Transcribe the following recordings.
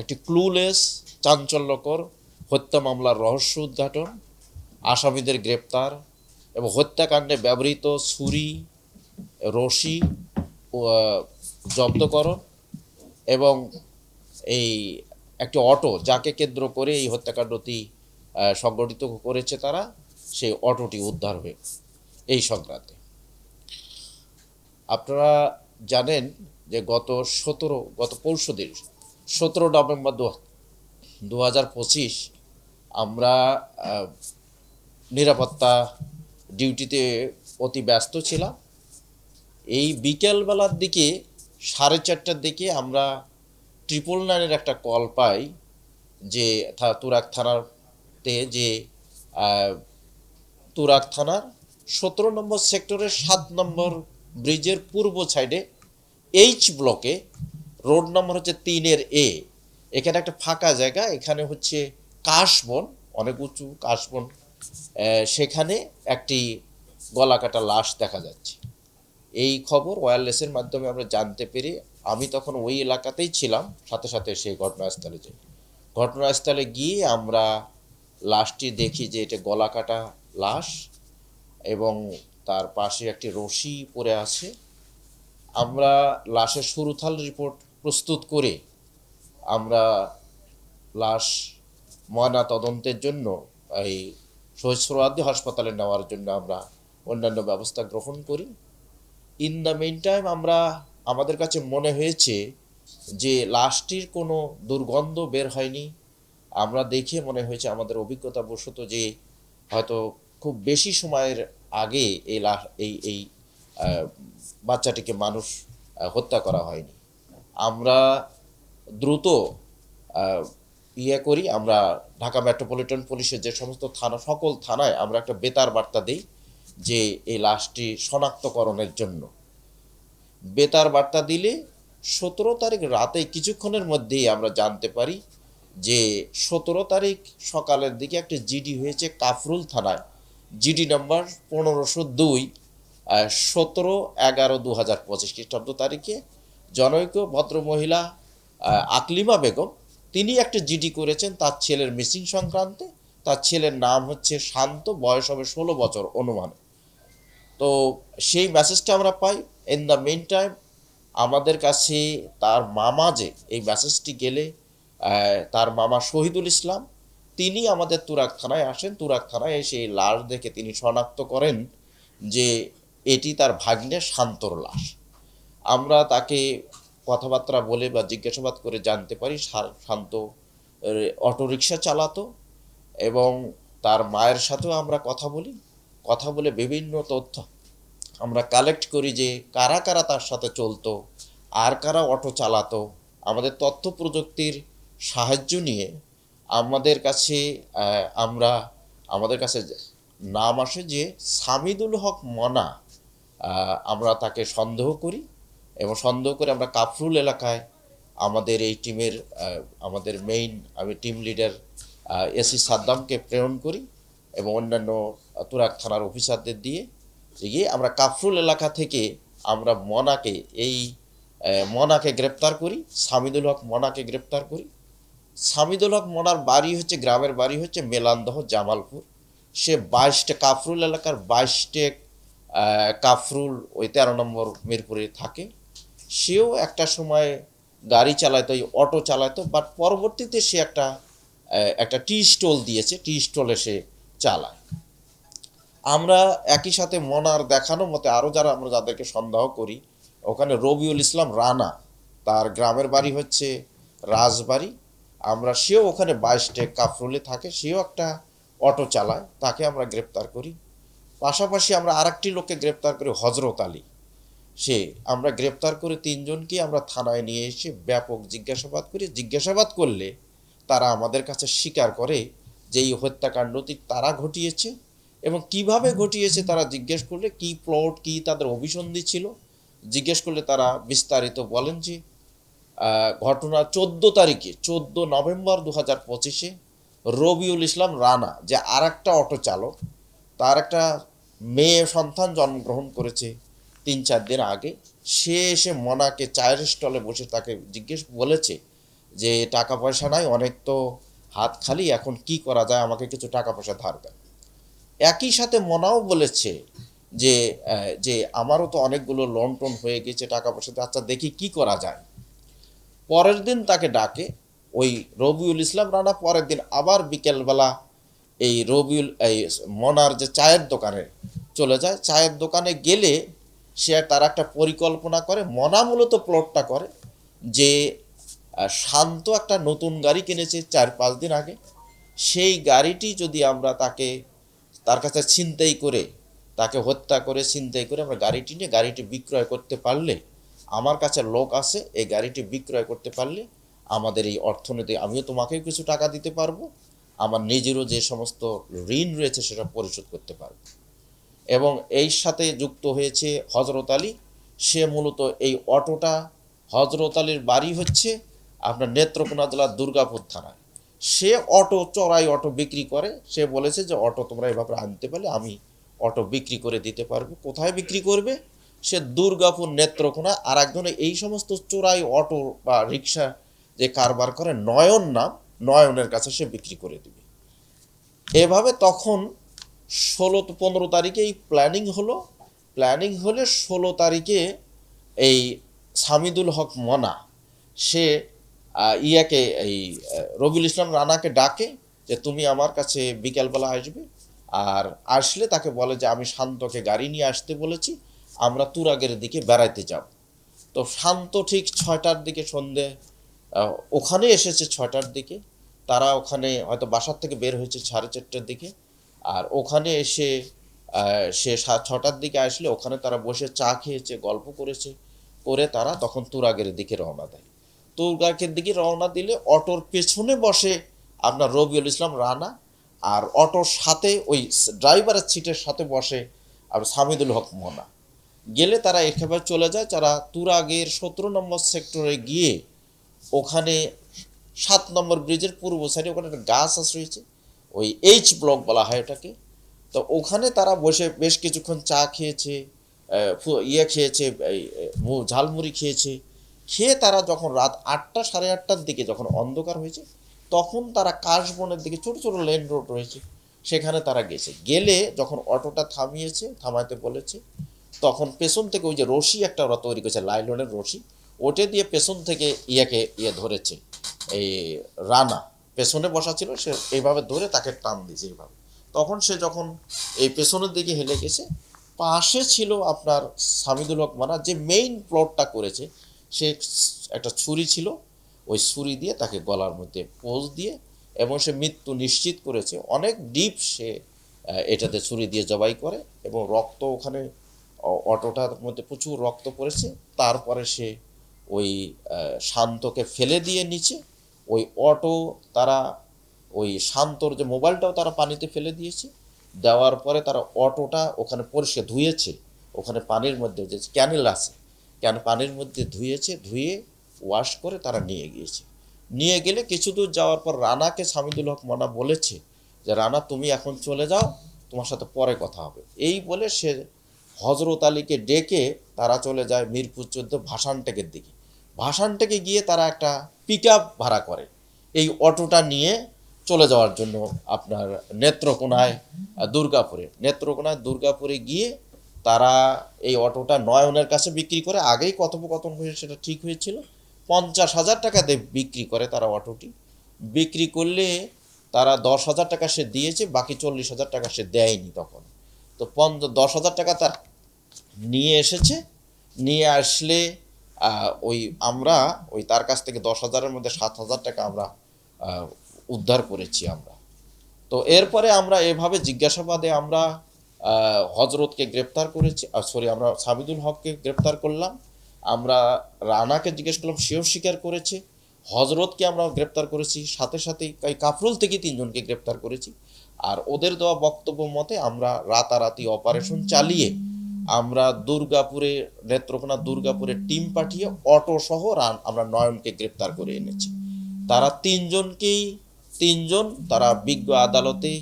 একটি ক্লুলেস চাঞ্চল্যকর হত্যা মামলার রহস্য উদ্ঘাটন, আসামিদের গ্রেপ্তার এবং হত্যাকাণ্ডে ব্যবহৃত ছুরি, রশি জব্দকরণ এবং এই একটি অটো যাকে কেন্দ্র করে এই হত্যাকাণ্ডটি সংগঠিত করেছে তারা, সেই অটোটি উদ্ধার হয়ে এই সংক্রান্তে। আপনারা জানেন যে গত সতেরো, গত পরশু দিন সতেরো নভেম্বর দু হাজার পঁচিশ আমরা নিরাপত্তা ডিউটিতে অতি ব্যস্ত ছিলাম। এই বিকেলবেলার দিকে সাড়ে চারটার দিকে আমরা ট্রিপল নাইনের একটা কল পাই যে তুরাক থানাতে যে তুরাক থানার সতেরো নম্বর সেক্টরের সাত নম্বর ব্রিজের পূর্ব সাইডে এইচ ব্লকে রোড নম্বর হচ্ছে তিনের এ। এখানে একটা ফাঁকা জায়গা, এখানে হচ্ছে কাশবন, অনেক উঁচু কাশবন। সেখানে একটি গলাকাটা লাশ দেখা যাচ্ছে। এই খবর ওয়্যারলেসের মাধ্যমে আমরা জানতে পেরে আমি তখন ওই এলাকাতেই ছিলাম, সাথে সাথে সেই ঘটনাস্থলে যাই। ঘটনাস্থলে গিয়ে আমরা লাশটি দেখি যে এটা গলাকাটা লাশ এবং তার পাশে একটি রশি পড়ে আছে। আমরা লাশের সুরুথাল রিপোর্ট প্রস্তুত করে আমরা লাশ ময়না তদন্তের জন্য এই শহীদ হাসপাতালে নেওয়ার জন্য আমরা অন্যান্য ব্যবস্থা গ্রহণ করি। ইন দ্য মেন টাইম আমরা আমাদের কাছে মনে হয়েছে যে লাশটির কোনো দুর্গন্ধ বের হয়নি। আমরা দেখে মনে হয়েছে আমাদের অভিজ্ঞতা বশত যে হয়তো খুব বেশি সময়ের আগে এই লাশ, এই এই বাচ্চাটিকে মানুষ হত্যা করা হয়নি। আমরা দ্রুত ইয়ে করি, আমরা ঢাকা মেট্রোপলিটন পুলিশের যে সমস্ত থানা, সকল থানায় আমরা একটা বেতার বার্তা দিই যে এই লাশটি শনাক্তকরণের জন্য। বেতার বার্তা দিলে সতেরো তারিখ রাতে কিছুক্ষণের মধ্যেই আমরা জানতে পারি যে সতেরো তারিখ সকালের দিকে একটা জিডি হয়েছে কাফরুল থানায়। জিডি নাম্বার পনেরোশো দুই সতেরো এগারো দু হাজার পঁচিশ খ্রিস্টাব্দ তারিখে জনৈক ভদ্রমহিলা আকলিমা বেগম, তিনি একটা জিডি করেছেন তার ছেলের মিসিং সংক্রান্তে। তার ছেলের নাম হচ্ছে শান্ত, বয়স হবে ষোলো বছর অনুমান। তো সেই মেসেজটা আমরা পাই। ইন দ্য মেন টাইম আমাদের কাছে তার মামা যে, এই মেসেজটি গেলে তার মামা শহীদুল ইসলাম, তিনি আমাদের তুরাক থানায় আসেন। তুরাক থানায় এসে এই লাশ দেখে তিনি শনাক্ত করেন যে এটি তার ভাগ্নে শান্তর লাশ। আমরা তাকে কথাবার্তা বলে বা জিজ্ঞাসাবাদ করে জানতে পারি। শান্ত অটোরিকশা চালাতো এবং তার মায়ের সাথেও আমরা কথা বলি। কথা বলে বিভিন্ন তথ্য আমরা কালেক্ট করি যে কারা কারা তার সাথে চলতো, আর কারা অটো চালাতো। আমাদের তথ্য প্রযুক্তির সাহায্য নিয়ে আমাদের কাছে আমরা, আমাদের কাছে নাম আসে যে সামিদুল হক মনা আমরা তাকে সন্দেহ করি। এবং সন্দেহ করে আমরা কাফরুল এলাকায় আমাদের এই টিমের আমাদের মেইন আমি টিম লিডার এসি সাদ্দামকে প্রেরণ করি এবং অন্যান্য তুরাক থানার অফিসারদের দিয়ে গিয়ে আমরা কাফরুল এলাকা থেকে আমরা মনাকে, এই মনাকে গ্রেপ্তার করি, সামিদুল হক মনাকে গ্রেপ্তার করি। সামিদুল হক মনার বাড়ি হচ্ছে, গ্রামের বাড়ি হচ্ছে মেলান্দহ, জামালপুর। সে বাইশটা কাফরুল এলাকার বাইশটে কাফরুল ওই তেরো নম্বর মিরপুরে থাকে। সেও একটা সময় গাড়ি চালাতো অটো চালাতো বাট পরবর্তীতে সে একটা একটা টি স্টল দিয়েছে টি স্টলে সে চালায়। আমরা একই সাথে মনার দেখানো মতে আরও যারা আমরা যাদেরকে সন্দেহ করি, ওখানে রবিউল ইসলাম রানা, তার গ্রামের বাড়ি হচ্ছে রাজবাড়ি। আমরা সেও ওখানে বাইশটে কাফরুলে থাকে, সেও একটা অটো চালায়, তাকে আমরা গ্রেপ্তার করি। পাশাপাশি আমরা আরেকটি লোককে গ্রেপ্তার করি, হজরত আলী। সে, আমরা গ্রেপ্তার করে তিনজনকে আমরা থানায় নিয়ে এসে ব্যাপক জিজ্ঞাসাবাদ করি। জিজ্ঞাসাবাদ করলে তারা আমাদের কাছে স্বীকার করে যে এই হত্যাকাণ্ডটি তারা ঘটিয়েছে এবং কীভাবে ঘটিয়েছে তারা জিজ্ঞেস করলে কি প্লট কি তাদের অভিসন্ধি ছিল। জিজ্ঞেস করলে তারা বিস্তারিত বলেন যে ঘটনা চোদ্দ তারিখে, চোদ্দ নভেম্বর দু হাজার পঁচিশে রবিউল ইসলাম রানা, যে আর একটা অটো চালক, তার একটা মেয়ে সন্তান জন্মগ্রহণ করেছে। তিন চার দিন আগে সে এসে মনাকে চায়ের স্টলে বসে তাকে জিজ্ঞেস বলেছে যে টাকা পয়সা নাই অনেক তো হাত খালি এখন কি করা যায়? আমাকে কিছু টাকা পয়সা ধার দেন। একই সাথে মনাও বলেছে যে যে আমারও তো অনেকগুলো লোন টোন হয়ে গেছে টাকা পয়সা দিয়ে, আচ্ছা দেখি কি করা যায়? পরের দিন তাকে ডাকে ওই রবিউল ইসলাম রানা। পরের দিন আবার বিকেলবেলা এই রবিউল এই মনার যে চায়ের দোকানে চলে যায়। চায়ের দোকানে গেলে সে তার একটা পরিকল্পনা করে, মনামূলত প্লটটা করে যে শান্ত একটা নতুন গাড়ি কিনেছে চার পাঁচ দিন আগে। সেই গাড়িটি যদি আমরা তাকে, তার কাছে ছিনতাই করে, তাকে হত্যা করে, ছিনতাই করে আমরা গাড়িটি নিয়ে, গাড়িটি বিক্রয় করতে পারলে, আমার কাছে লোক আছে, এই গাড়িটি বিক্রয় করতে পারলে আমাদের এই অর্থনীতি, আমিও তোমাকেও কিছু টাকা দিতে পারব, আমার নিজেরও যে সমস্ত ঋণ রয়েছে সেটা পরিশোধ করতে পারব। এবং এই সাথে যুক্ত হয়েছে হজরত আলী। সে মূলত এই অটোটা হজরত আলীর বাড়ি হচ্ছে আপনার নেত্রকোনা জেলার দুর্গাপুর থানায়। সে অটো, চড়াই অটো বিক্রি করে। সে বলেছে যে, অটো তোমরা এভাবে আনতে পারলে আমি অটো বিক্রি করে দিতে পারব। কোথায় বিক্রি করবে? সে দুর্গাপুর নেত্রকোনা। আর একজনে এই সমস্ত চোরাই অটো বা রিক্সা যে কারবার করে, নয়ন নাম, নয়নের কাছে সে বিক্রি করে দিবে। এভাবে তখন ষোলো পনেরো তারিখে এই প্ল্যানিং হলো। প্ল্যানিং হলে ষোলো তারিখে এই সামিদুল হক মনা, সে ইয়াকে, এই রবিউল ইসলাম রানাকে ডাকে যে তুমি আমার কাছে বিকালবেলা আসবে। আর আসলে তাকে বলে যে, আমি শান্তকে গাড়ি নিয়ে আসতে বলেছি, আমরা তুরাগের দিকে বেড়াইতে যাব। তো শান্ত ঠিক ছয়টার দিকে সন্ধে ওখানে এসেছে ছয়টার দিকে। তারা ওখানে হয়তো বাসার থেকে বের হয়েছে সাড়ে চারটার দিকে। আর ওখানে এসে সে ছটার দিকে আসলে ওখানে তারা বসে চা খেয়েছে, গল্প করেছে, করে তারা তখন তুরাগের দিকে রওনা দেয়। তুরাগের দিকে রওনা দিলে অটোর পেছনে বসে আপনার রবিউল ইসলাম রানা আর অটোর সাথে ওই ড্রাইভারের সিটের সাথে বসে আর সামিদুল হক মোনা গেলে তারা একেবারে চলে যায় তারা তুরাগের সতেরো নম্বর সেক্টরে গিয়ে ওখানে সাত নম্বর ব্রিজের পূর্ব সাইডে ওখানে একটা গাছ আছে রয়েছে। ওই এইচ ব্লক বলা হয় এটাকে তো ওখানে তারা বসে বেশ কিছুক্ষণ চা খেয়েছে ইয়ে খেয়েছে ঝালমুড়ি খেয়েছে। খেয়ে তারা যখন রাত আটটা, সাড়ে আটটার দিকে যখন অন্ধকার হয়েছে, তখন তারা কাশবনের দিকে ছোট ছোট লেন রোড রয়েছে, সেখানে তারা গেছে। গেলে যখন অটোটা থামিয়েছে, থামাইতে বলেছে, তখন পেছন থেকে ওই যে রশি একটা ওরা তৈরি করেছে, লাইলনের রশি, ওটে দিয়ে পেছন থেকে ইয়াকে ইয়ে ধরেছে, এই রানা। পেছনে বসা ছিল, সে এইভাবে ধরে তাকে টান দিয়েছে এইভাবে। তখন সে যখন এই পেছনের দিকে হেলে গেছে, পাশে ছিল আপনার সামিদুল হক মানা যে মেইন প্লটটা করেছে, সে একটা ছুরি ছিল, ওই ছুরি দিয়ে তাকে গলার মধ্যে পোজ দিয়ে এবং সে মৃত্যু নিশ্চিত করেছে। অনেক ডিপ সে এটাতে ছুরি দিয়ে জবাই করে এবং রক্ত ওখানে অটোটার মধ্যে প্রচুর রক্ত পড়েছে। তারপরে সে ওই শান্তকে ফেলে দিয়ে নিচে ওই অটো তারা, ওই শান্তর যে মোবাইলটাও তারা পানিতে ফেলে দিয়েছে। দেওয়ার পরে তারা অটোটা ওখানে পরিষ্কার ধুয়েছে। ওখানে পানির মধ্যে যে ক্যানেল আছে ক্যান পানির মধ্যে ধুয়েছে, ধুয়ে ওয়াশ করে তারা নিয়ে গিয়েছে। নিয়ে গেলে কিছু দূর যাওয়ার পর রানাকে সামিদুল হক মানা বলেছে যে, রানা, তুমি এখন চলে যাও, তোমার সাথে পরে কথা হবে। এই বলে সে হজরত আলীকে ডেকে তারা চলে যায় মিরপুর চোদ্দ ভাসানটেকের দিকে। ভাসানটেকে গিয়ে তারা একটা পিক ভাড়া করে। এই অটোটা নিয়ে চলে যাওয়ার জন্য আপনার নেত্রকোনায় দুর্গাপুরে। নেত্রকোনায়, দুর্গাপুরে গিয়ে তারা এই অটোটা নয়নের কাছে বিক্রি করে, আগেই কথোপকথন হয়ে সেটা ঠিক হয়েছিল। পঞ্চাশ হাজার টাকা দিয়ে বিক্রি করে তারা অটোটি। বিক্রি করলে তারা দশ হাজার টাকা সে দিয়েছে, বাকি চল্লিশ হাজার টাকা সে দেয়নি তখন। তো পঞ্চ, দশ হাজার টাকা তার নিয়ে এসেছে। নিয়ে আসলে ওই আমরা, ওই তার কাছ থেকে দশ হাজারের মধ্যে সাত হাজার টাকা আমরা উদ্ধার করেছি আমরা। তো এরপরে আমরা এভাবে জিজ্ঞাসাবাদে আমরা হজরতকে গ্রেপ্তার করেছি সরি আমরা সাবিদুল হককে গ্রেপ্তার করলাম। আমরা রানাকে জিজ্ঞেস করলাম, সেও স্বীকার করেছে। হজরতকে আমরা গ্রেপ্তার করেছি, সাথে সাথে এই কাফরুল থেকে তিনজনকে গ্রেপ্তার করেছি। আর ওদের দেওয়া বক্তব্য মতে আমরা রাতারাতি অপারেশন চালিয়ে আমরা দুর্গাপুরে, নেত্রকোনা দুর্গাপুরে টিম পাঠিয়ে অটো সহ রান আমরা নয়নকে গ্রেপ্তার করে এনেছি। তারা তিনজনকেই, তিনজন তারা বিজ্ঞ আদালতে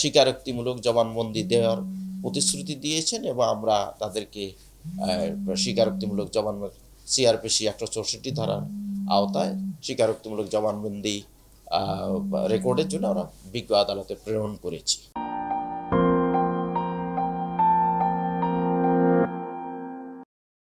স্বীকারোক্তিমূলক জবানবন্দি দেওয়ার প্রতিশ্রুতি দিয়েছেন এবং আমরা তাদেরকে স্বীকারোক্তিমূলক জবান সিআরপিসি একশো চৌষট্টি ধারার আওতায় স্বীকারোক্তিমূলক জবানবন্দি রেকর্ডের জন্য আমরা বিজ্ঞ আদালতে প্রেরণ করেছি।